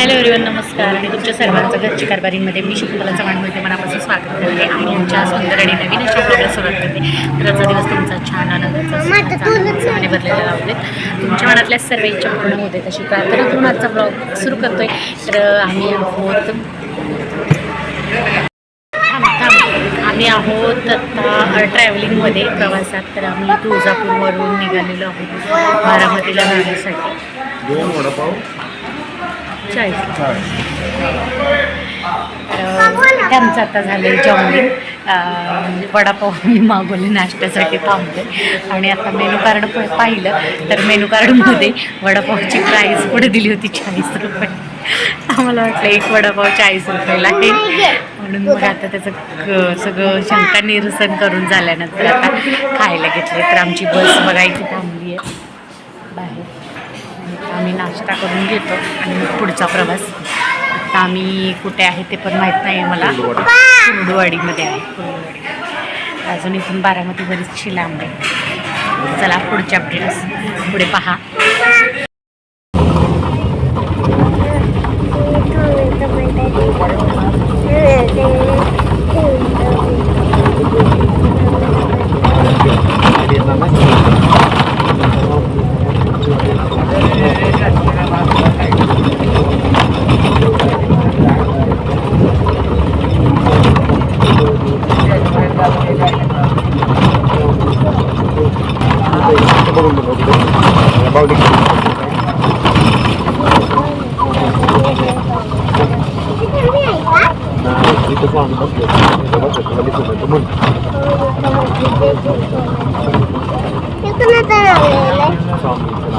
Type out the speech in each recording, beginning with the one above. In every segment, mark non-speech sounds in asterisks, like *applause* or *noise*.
Hello everyone नमस्कार. आणि तुमच्या सर्वांचं घरची कारभारीमध्ये मी शकुंतला चव्हाणमध्ये मनापासून स्वागत करते. आणि आमच्या सुंदर आणि नवीन अशा प्रोग्राम सुरुवात करते. तर आजचा दिवस तुमचा छान आनंदाचा सुखाचा आणि राहू देत तुमच्या मनातल्या सर्व इच्छा पूर्ण होऊ देत अशी प्रार्थना करून आजचा ब्लॉग सुरू करतोय. तर आम्ही आहोत थांब, थांब. आम्ही आहोत आता ट्रॅव्हलिंगमध्ये प्रवासात. तर आम्ही तुळजापूरवरून निघालेलो आहोत बारामतीला जाण्यासाठी. दोन वडापाव चाळीस. तर आमचं आता झालं आहे जेवण म्हणजे वडापाव मी मागवले नाश्त्यासाठी थांबले. आणि आता मेनू कार्ड पाहिलं. तर मेनू कार्डमध्ये वडापावची प्राईस पुढे दिली होती चाळीस रुपये. आम्हाला वाटलं एक वडापाव चाळीस रुपयाला आहे. म्हणून मग आता त्याचं क- सगळं शंका निरसन करून झाल्यानंतर आता खायला घेतले तर आमची बस बघायची थांब थांबली आहे बाहेर आणि आम्ही नाश्ता करून घेतो आणि मग पुढचा प्रवास. आता आम्ही कुठे आहे ते पण माहीत नाही आहे मला. कुर्डुवाडीमध्ये आहे कुर्डुवाडी. अजून इथून बारामती बरीचशी लांब आहे चला पुढच्या अपडेट्स पुढे पहा.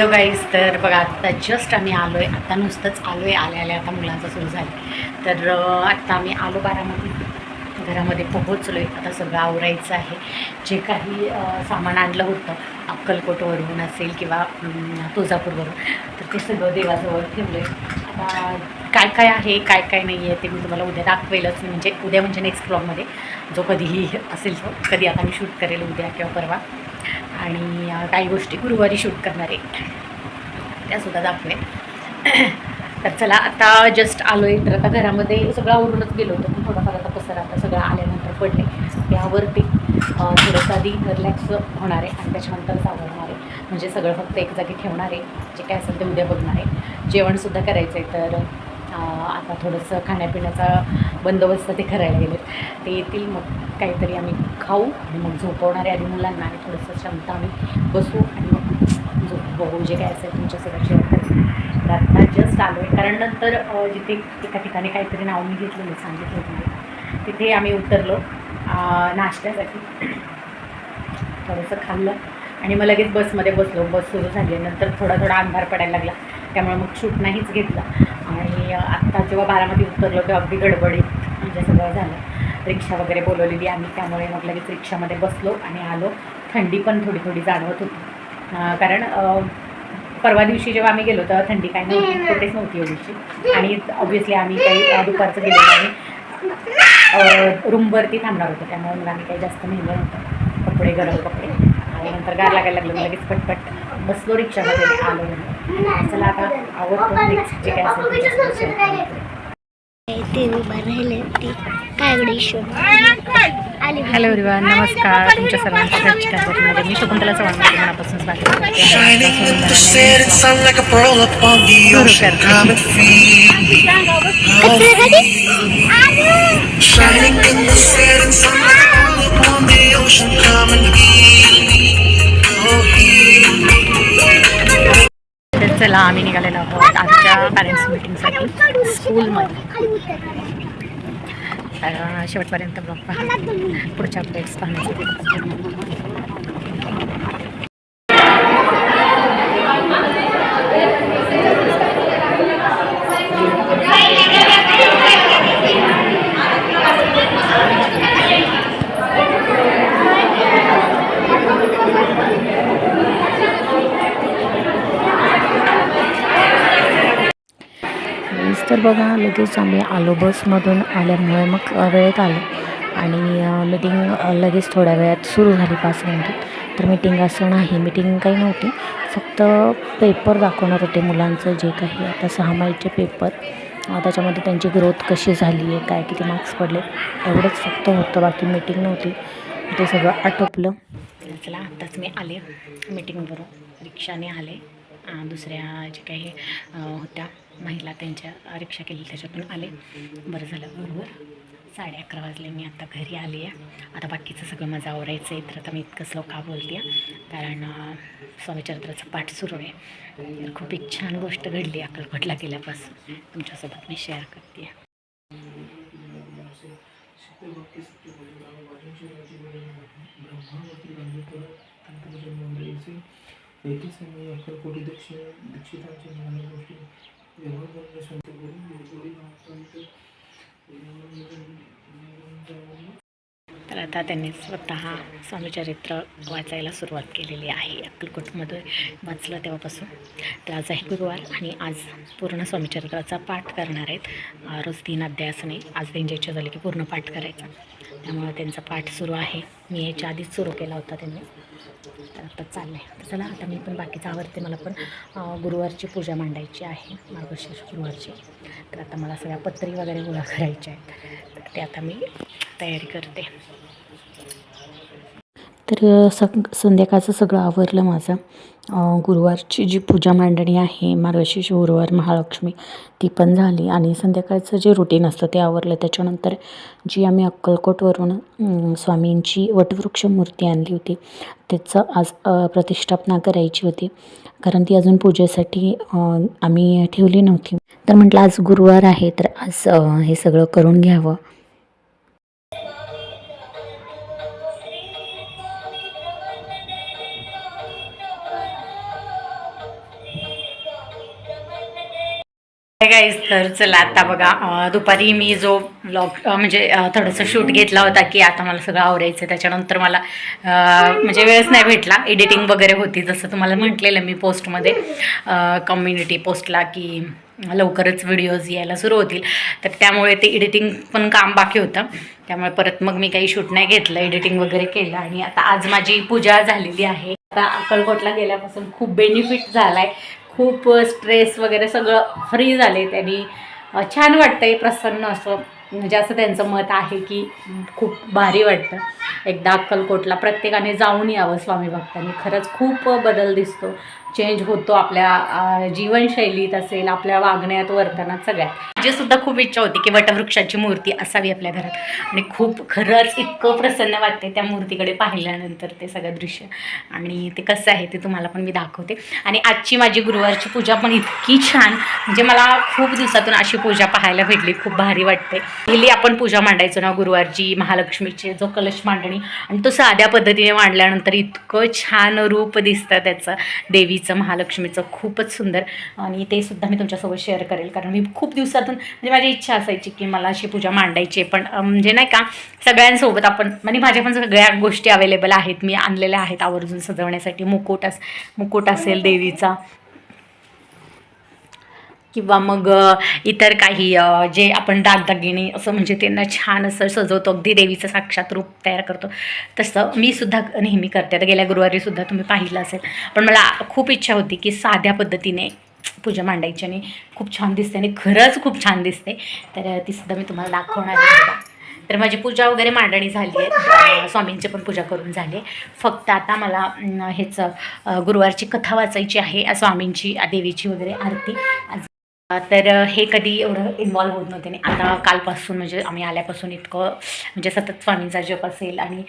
हॅलो गाईज तर बघा आता जस्ट आम्ही आलो आहे आता नुसतंच आलो आहे आल्या आल्या आता मुलांचं सुरू झालं. तर आत्ता आम्ही आलो बारामती घरामध्ये पोहोचलो आहे आता सगळं आवरायचं आहे. जे काही सामान आणलं होतं अक्कलकोटवरून असेल किंवा तुळजापूरवरून तर ते सगळं देवाजवळ ठेवलं आहे आता काय काय आहे काय काय नाही आहे ते मी तुम्हाला उद्या दाखवेलच. म्हणजे उद्या म्हणजे नेक्स्ट ब्लॉगमध्ये जो कधीही असेल तो. कधी आता मी शूट करेल उद्या किंवा परवा. आणि काही गोष्टी गुरुवारी शूट करणार आहे. त्यासुद्धा दाखवेल *clears throat* तर चला आता जस्ट आलो आहे तर आता घरामध्ये सगळं आवरूनच गेलो होतो. पण थोडाफार आता पसर आता सगळं आल्यानंतर पडले त्यावरती थोडंसं आधी रिलॅक्स होणार आहे आणि त्याच्यानंतर आवडणार आहे. म्हणजे सगळं फक्त एक जागी ठेवणार आहे. जे काय असेल ते उद्या बघणार आहे. जेवणसुद्धा करायचं आहे तर आता थोडंसं खाण्यापिण्याचा बंदोबस्त ते करायला गेले ते येतील मग काहीतरी आम्ही खाऊ आणि मग झोपवणारे आधी मुलांना आणि थोडंसं क्षमता आम्ही बसू आणि मग झोप बघू जे काय असेल तुमच्यासोबत शेअर करेन आत्ता जस्ट आलो आहे कारण नंतर जिथे एका ठिकाणी काहीतरी नाव मी घेतलेलं सांगितलं तुम्हाला. तिथे आम्ही उतरलो नाश्त्यासाठी. थोडंसं खाल्लं आणि मग लगेच बसमध्ये बसलो. बस सुरू झाली नंतर थोडा थोडा अंधार पडायला लागला. त्यामुळे मग शूट नाहीच घेतला. आणि आत्ता जेव्हा बारामती उतरलो तेव्हा अगदी गडबडीत म्हणजे सगळं झालं. रिक्षा वगैरे बोलवलेली आम्ही त्यामुळे मग लगेच रिक्षामध्ये बसलो आणि आलो. थंडी पण थोडी थोडी जाणवत होती. कारण परवा दिवशी जेव्हा आम्ही गेलो तेव्हा थंडी काही नव्हती कुठेच नव्हती एवढीशी आणि ऑब्व्हियसली आम्ही काही दुपारचं गेलो आम्ही रूमवरती थांबणार होतो त्यामुळे मग आम्ही काही जास्त नेलं नव्हतं. कपडे गरम कपडे. नंतर गार लागायला लागलं लगेच पटपट बसलो रिक्षामध्ये आलो चला आता आवडतो जे काय असेल तुमच्यासोबत share करते. ते उभा राहिले ती काय एवढी इशू आली हॅलो एव्हरीवन नमस्कार तुमच्या सर्वांचं घरची कारभारीमध्ये मी शकुंतला चव्हाण मनापासून स्वागत करते. चला आम्ही निघालेलो आहोत. आजच्या पॅरेंट्स मिटिंगसाठी स्कूलमध्ये तर शेवटपर्यंत ब्लॉग पहा पुढच्या अपडेट्स पाहण्यासाठी वीज तर बघा लगेच आम्ही आलो बसमधून आल्यामुळे मग वेळेत आलो. आणि मीटिंग लगेच थोड्या वेळात सुरू झाली पाच मिनिटात तर मीटिंग असं नाही मीटिंग काही नव्हती. फक्त पेपर दाखवणार होते मुलांचं जे काही आता सहा माईचे पेपर त्याच्यामध्ये त्यांची ग्रोथ कशी झाली आहे काय किती मार्क्स पडले एवढंच फक्त होतं. बाकी मीटिंग नव्हती. ते सगळं आटोपलं. चला आत्ताच मी आले मिटिंगवरून रिक्षाने आले. दुसऱ्या जे काही होत्या महिला त्यांच्या रिक्षा केली त्याच्यातून आले. बरं झालं बरोबर. साडे अकरा वाजले मी आता घरी आली आहे. आता बाकीचं सगळं माझं आवरायचं आहे तर आता मी इतकं स्लो का बोलते आहे कारण स्वामीचरित्राचा पाठ सुरू आहे. तर खूप एक छान गोष्ट घडली अक्कलकोटला गेल्यापासून. तुमच्यासोबत मी शेअर करते. येथे समय अक्कलकोटी दक्षिण दीक्षितांच्या ज्ञान गोष्टी. व्यवहार संत तर आता त्यांनी स्वतः स्वामीचरित्र वाचायला सुरुवात केलेली आहे. अक्कलकोटमध्ये वाचलं तेव्हापासून. तर आज आहे गुरुवार आणि आज पूर्ण स्वामीचरित्राचा पाठ करणार आहेत. रोज तीन अध्याय असणे नाही आज त्यांच्या झाले की पूर्ण पाठ करायचा. त्यामुळे त्यांचा पाठ सुरू आहे. मी याच्या आधीच सुरू केला होता त्यांनी. तर आता चाललं आहे तर चला आता मी पण बाकीचं आवडते मला पण गुरुवारची पूजा मांडायची आहे मार्गशीर्ष गुरुवारची. तर आता मला सगळ्या पत्री वगैरे गोळा करायच्या आहेत. तर ते आता मी तयारी करते. तर सग संध्याकाळचं सगळं आवरलं माझं. गुरुवारची जी पूजा मांडणी आहे मार्गशीर्ष गुरुवार महालक्ष्मी ती पण झाली. आणि संध्याकाळचं जे रुटीन असतं ते आवरलं. त्याच्यानंतर जी आम्ही अक्कलकोटवरून स्वामींची वटवृक्ष मूर्ती आणली होती त्याचं आज प्रतिष्ठापना करायची होती. कारण ती अजून पूजेसाठी आम्ही ठेवली नव्हती. तर म्हटलं आज गुरुवार आहे तर आज हे सगळं करून घ्यावं. गाईज तर चला आता बघा दुपारी मी जो ब्लॉग म्हणजे थोडंसं शूट घेतला होता की आता मला सगळं आवरायचं आहे. त्याच्यानंतर मला म्हणजे वेळच नाही भेटला. एडिटिंग वगैरे होती जसं तुम्हाला म्हटलेलं मी पोस्टमध्ये कम्युनिटी पोस्टला की लवकरच व्हिडिओज यायला सुरू होतील. तर त्यामुळे ते एडिटिंग पण काम बाकी होतं. त्यामुळे परत मग मी काही शूट नाही घेतलं एडिटिंग वगैरे केलं. आणि आता आज माझी पूजा झालेली आहे. आता अक्कलकोटला गेल्यापासून खूप बेनिफिट झाला आहे खूप स्ट्रेस वगैरे सगळं फ्री झाले त्यांनी. छान छान वाटतंय प्रसन्न असं. म्हणजे असं त्यांचं मत आहे की खूप भारी वाटतं. एकदा अक्कलकोटला प्रत्येकाने जाऊन यावं स्वामी भक्तांनी. खरंच खूप बदल दिसतो. चेंज होतो आपल्या जीवनशैलीत असेल आपल्या वागण्यात वर्तनात सगळ्यात. माझी सुद्धा खूप इच्छा होती की वटवृक्षाची मूर्ती असावी आपल्या घरात. आणि खूप खरंच इतकं प्रसन्न वाटते त्या मूर्तीकडे पाहिल्यानंतर ते सगळं दृश्य. आणि ते कसं आहे ते तुम्हाला पण मी दाखवते. आणि आजची माझी गुरुवारची पूजा पण इतकी छान. म्हणजे मला खूप दिवसातून अशी पूजा पाहायला भेटली. खूप भारी वाटते. पहिली आपण पूजा मांडायचो ना गुरुवारची महालक्ष्मीचे जो कलश मांडणी. आणि तो साध्या पद्धतीने मांडल्यानंतर इतकं छान रूप दिसतं त्याचं. देवी देवीचं महालक्ष्मीचं खूपच सुंदर. आणि ते सुद्धा मी तुमच्यासोबत शेअर करेल. कारण मी खूप दिवसातून म्हणजे माझी इच्छा असायची की मला अशी पूजा मांडायची आहे. पण म्हणजे नाही का सगळ्यांसोबत आपण म्हणजे माझ्या पण सगळ्या गोष्टी अवेलेबल आहेत. मी आणलेल्या आहेत आवर्जून सजवण्यासाठी. मुकुट अस मुकुट असेल देवीचा. किंवा मग इतर काही जे आपण दागदागिने असं म्हणजे त्यांना छान असं सजवतो अगदी देवीचं साक्षात रूप तयार करतो तसं मी सुद्धा नेहमी करते. आता गेल्या गुरुवारी सुद्धा तुम्ही पाहिलं असेल. पण मला खूप इच्छा होती की साध्या पद्धतीने पूजा मांडायची आणि खूप छान दिसते आणि खरंच खूप छान दिसते. तर ती सुद्धा मी तुम्हाला दाखवणार आहे तर माझी पूजा वगैरे मांडणी झाली आहे. स्वामींची पण पूजा करून झाली आहे. फक्त आता मला हेच गुरुवारची कथा वाचायची आहे स्वामींची देवीची वगैरे आरती. आज तर हे कधी एवढं इन्वॉल्व्ह होत नव्हते. आणि आता कालपासून म्हणजे आम्ही आल्यापासून इतकं म्हणजे सतत स्वामींचा जप असेल आणि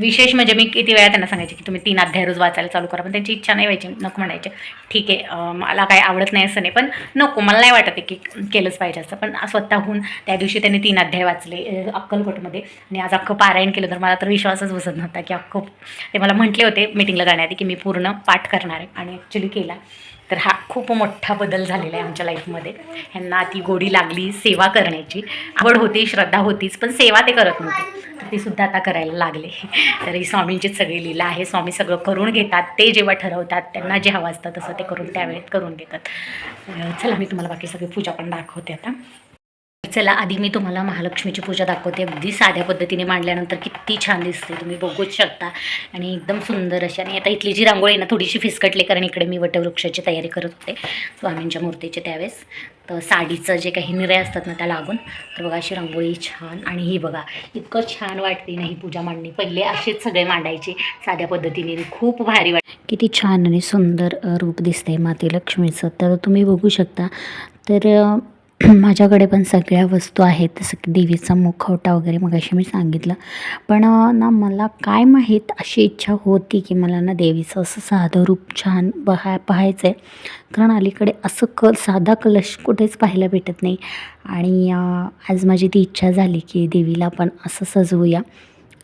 विशेष म्हणजे मी किती वेळा त्यांना सांगायचे की तुम्ही तीन अध्याय रोज वाचायला चालू करा. पण त्यांची इच्छा नाही व्हायची नको म्हणायचे. ठीक आहे मला काय आवडत नाही असं नाही पण नको मला नाही वाटत आहे की केलंच पाहिजे असं. पण स्वतःहून त्या दिवशी त्यांनी तीन अध्याय वाचले अक्कलकोटमध्ये. आणि आज अख्खं पारायण केलं तर मला तर विश्वासच बसत नव्हता की अख्खं ते मला म्हटले होते मिटिंगला जाण्याआधी की मी पूर्ण पाठ करणार आहे. आणि ॲक्च्युली केला. तर हा खूप मोठा बदल झालेला आहे आमच्या लाईफमध्ये ह्यांना ती गोडी लागली सेवा करण्याची. आवड होती श्रद्धा होतीच पण सेवा ते करत नव्हते. तर ते सुद्धा आता करायला लागले. तर ही स्वामींचीच सगळी लीला आहे. स्वामी सगळं करून घेतात. ते जेव्हा ठरवतात त्यांना जे हवं असतं तसं ते करून त्यावेळेत करून घेतात चला मी तुम्हाला बाकी सगळी पूजा पण दाखवते आता. चला आधी मी तुम्हाला महालक्ष्मीची पूजा दाखवते. अगदी साध्या पद्धतीने मांडल्यानंतर किती छान दिसते. तुम्ही बघूच शकता. आणि एकदम सुंदर अशी. आणि आता इथली जी रांगोळी आहे ना थोडीशी फिसकटली कारण इकडे मी वटवृक्षाची तयारी करत होते. स्वामींच्या मूर्तीची त्यावेळेस. तर साडीचं जे काही निरय असतात ना त्या लागून. तर बघा अशी रांगोळी छान. आणि ही बघा इतकं छान वाटते ना ही पूजा मांडणी. पहिले असेच सगळे मांडायचे. साध्या पद्धतीने. खूप भारी वाट किती छान आणि सुंदर रूप दिसते माते लक्ष्मीचं तर तुम्ही बघू शकता. तर *clears throat* माझ्याकडे पण सगळ्या वस्तू आहेत. जसं की देवीचा मुखवटा वगैरे मग अशी मी सांगितलं. पण ना मला काय माहीत अशी इच्छा होती की मला ना देवीचं असं साधं रूप छान बहा पाहायचं आहे कारण अलीकडे असं क साधा कलश कुठेच पाहायला भेटत नाही. आणि आज माझी ती इच्छा झाली की देवीला पण असं सजवूया.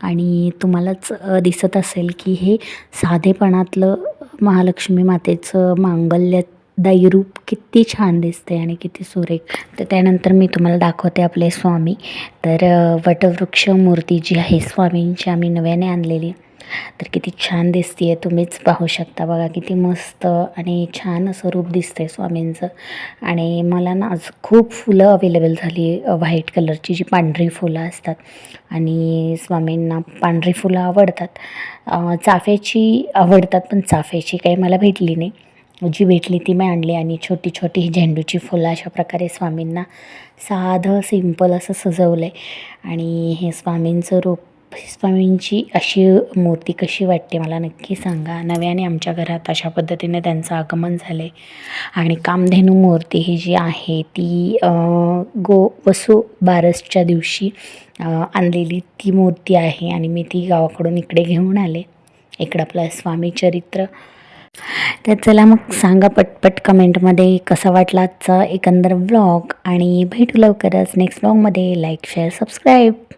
आणि तुम्हालाच दिसत असेल की हे साधेपणातलं महालक्ष्मी मातेचं मांगल्यात रूप किती छान दिसते आणि किती सुरेख. तर त्यानंतर मी तुम्हाला दाखवते आपले स्वामी. तर वटवृक्ष मूर्ती जी आहे स्वामींची आम्ही नव्याने आणलेली. तर किती छान दिसते आहे तुम्हीच पाहू शकता बघा किती मस्त आणि छान असं रूप दिसतं आहे स्वामींचं. आणि मला ना आज खूप फुलं अवेलेबल झाली व्हाईट कलरची जी पांढरी फुलं असतात. आणि स्वामींना पांढरी फुलं आवडतात. चाफ्याची आवडतात पण चाफ्याची काही मला भेटली नाही. जी भेटली ती मी आणली आणि छोटी छोटी ही झेंडूची फुलं अशा प्रकारे स्वामींना साधं सिंपल असं सजवलं आहे आणि हे स्वामींचं रूप स्वामींची अशी मूर्ती कशी वाटते मला नक्की सांगा. नव्याने आमच्या घरात अशा पद्धतीने त्यांचं आगमन झालं आहे आणि कामधेनू मूर्ती ही जी आहे ती गो वसू बारसच्या दिवशी आणलेली ती मूर्ती आहे. आणि मी ती गावाकडून इकडे घेऊन आले. इकडं आपलं स्वामी चरित्र तर चला मग सांगा पटपट कमेंटमध्ये कसा वाटला आजचा एकंदर व्लॉग आणि भेटू लवकरच नेक्स्ट व्लॉगमध्ये लाईक शेअर सबस्क्राईब